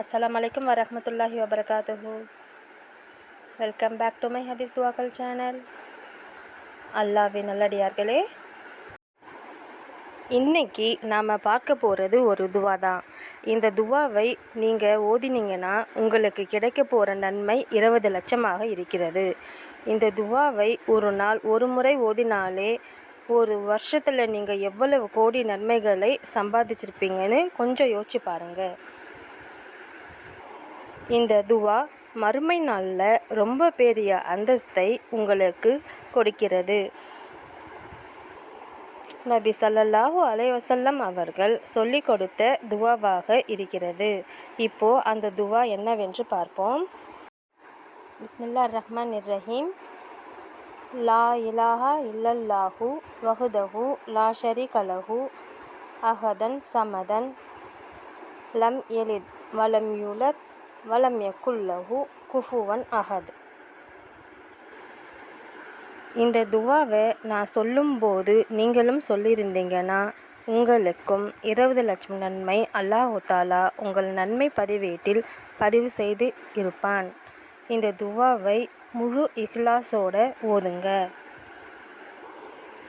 அஸ்லாம் வலைக்கம் வரமத்துல்லாஹி வபரகாத்துஹு வெல்கம் பேக் டு மை ஹதீஸ் துவாக்கல் சேனல் அல்லாவின் நல்லடியார்களே இன்னைக்கு நாம் பார்க்க போகிறது ஒரு துவா தான். இந்த துவாவை நீங்கள் ஓதினீங்கன்னா உங்களுக்கு கிடைக்க போகிற நன்மை இருபது லட்சமாக இருக்கிறது. இந்த துவாவை ஒரு நாள் ஒரு முறை ஓதினாலே ஒரு வருஷத்தில் நீங்கள் எவ்வளவு கோடி நன்மைகளை சம்பாதிச்சிருப்பீங்கன்னு கொஞ்சம் யோசிச்சு பாருங்கள் இந்த துவா மறுமை நாளில் ரொம்ப பெரிய அந்தஸ்தை உங்களுக்கு கொடுக்கிறது. நபி ஸல்லல்லாஹு அலைவசல்லம் அவர்கள் சொல்லிக் கொடுத்த துவாவாக இருக்கிறது. இப்போ அந்த துவா என்னவென்று பார்ப்போம். பிஸ்மில்லா ரஹ்மான் இர்ரஹீம் லா இலாஹா இல்லல்லாஹு வகுதஹு லா ஷரீக லஹு அஹதன் சமதன் லம் எலித் வலம் யூலத் வலம் யக்குல்லஹு குஃபுவன் அஹத். இந்த துவாவை நான் சொல்லும்போது நீங்களும் சொல்லியிருந்தீங்கன்னா உங்களுக்கும் இருபது லட்சம் நன்மை அல்லாஹு தாலா உங்கள் நன்மை பதிவேட்டில் பதிவு செய்து இருப்பான். இந்த துவாவை முழு இஹ்லாஸோட ஓதுங்க.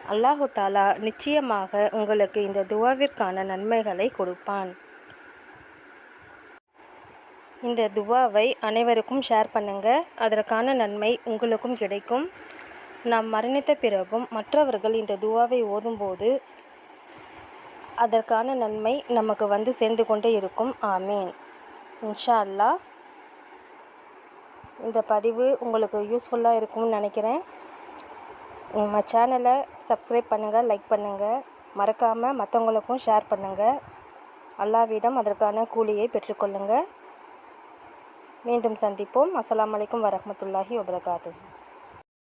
அல்லாஹு தாலா நிச்சயமாக உங்களுக்கு இந்த துவாவிற்கான நன்மைகளை கொடுப்பான். இந்த துவாவை அனைவருக்கும் ஷேர் பண்ணுங்கள் அதற்கான நன்மை உங்களுக்கும் கிடைக்கும். நாம் மரணித்த பிறகும் மற்றவர்கள் இந்த துவாவை ஓதும்போது அதற்கான நன்மை நமக்கு வந்து சேர்ந்து கொண்டே இருக்கும். ஆமீன். இன்ஷா அல்லாஹ் இந்த பதிவு உங்களுக்கு யூஸ்ஃபுல்லாக இருக்கும்னு நினைக்கிறேன். நம்ம சேனலை சப்ஸ்கிரைப் பண்ணுங்கள் லைக் பண்ணுங்கள் மறக்காமல் மற்றவங்களுக்கும் ஷேர் பண்ணுங்கள் அல்லாவிடம் அதற்கான கூலியை பெற்றுக்கொள்ளுங்கள் மீண்டும் சந்திப்போம். அஸ்லாம் வலைக்கம் வரமத்துல்லாஹி வபரகாத்து